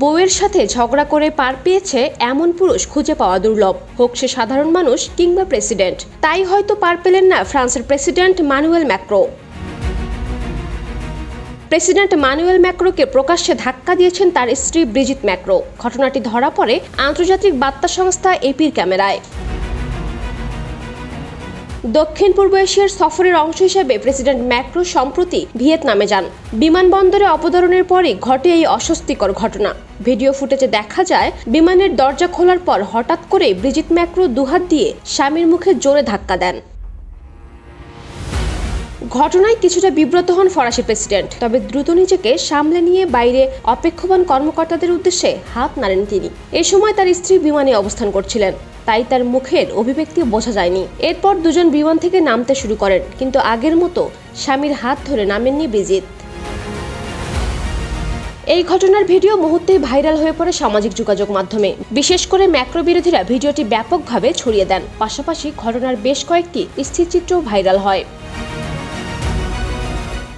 বউয়ের সাথে ঝগড়া করে পার পেয়েছে এমন পুরুষ খুঁজে পাওয়া দুর্লভ। হোক সে সাধারণ মানুষ কিংবা প্রেসিডেন্ট। তাই হয়তো পার পেলেন না ফ্রান্সের president Manuel Macron. President Manuel ম্যাক্রোকে প্রকাশ্যে ধাক্কা দিয়েছেন তার স্ত্রী ব্রিজিত ম্যাক্রো। ঘটনাটি ধরা পড়ে আন্তর্জাতিক বার্তা সংস্থা এপির ক্যামেরায়। দক্ষিণ পূর্ব এশিয়ার সফরের অংশ হিসেবে প্রেসিডেন্ট ম্যাক্রো সম্প্রতি ভিয়েতনামে যান। বিমানবন্দরে অবতরণের পরই ঘটে এই অস্বস্তিকর ঘটনা। ভিডিও ফুটেজে দেখা যায়, বিমানের দরজা খোলার পর হঠাৎ করে ব্রিজিত ম্যাক্রো দুহাত দিয়ে স্বামীর মুখে জোরে ধাক্কা দেন। ঘটনায় কিছুটা বিব্রত হন ফরাসি প্রেসিডেন্ট, তবে দ্রুত নিজেকে সামলে নিয়ে বাইরে অপেক্ষমান কর্মকর্তাদের উদ্দেশ্যে হাত নাড়েন তিনি। এ সময় তার স্ত্রী বিমানে অবস্থান করছিলেন, তাই তার মুখের অভিব্যক্তি বোঝা যায়নি। এরপর দুজন বিমান থেকে নামতে শুরু করেন, কিন্তু আগের মতো স্বামীর হাত ধরে নামেননি বিজিত। এই ঘটনার ভিডিও মুহূর্তেই ভাইরাল হয়ে পড়ে সামাজিক যোগাযোগ মাধ্যমে। বিশেষ করে ম্যাক্রো বিরোধীরা ভিডিওটি ব্যাপকভাবে ছড়িয়ে দেন। পাশাপাশি ঘটনার বেশ কয়েকটি স্থিরচিত্রও ভাইরাল হয়।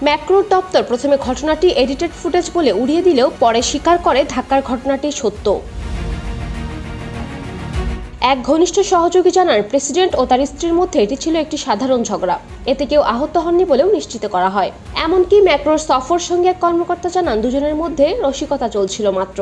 ম্যাক্রোর দপ্তর প্রথমে ঘটনাটি এডিটেড ফুটেজ বলে উড়িয়ে দিলেও পরে স্বীকার করে ধাক্কার ঘটনাটি সত্য। এক ঘনিষ্ঠ সহযোগী জানান, প্রেসিডেন্ট ও তার স্ত্রীর মধ্যে এটি ছিল একটি সাধারণ ঝগড়া। এতে কেউ আহত হননি বলেও নিশ্চিত করা হয়। এমনকি ম্যাক্রোর সফর সঙ্গে এক কর্মকর্তা জানান, দুজনের মধ্যে রসিকতা চলছিল মাত্র।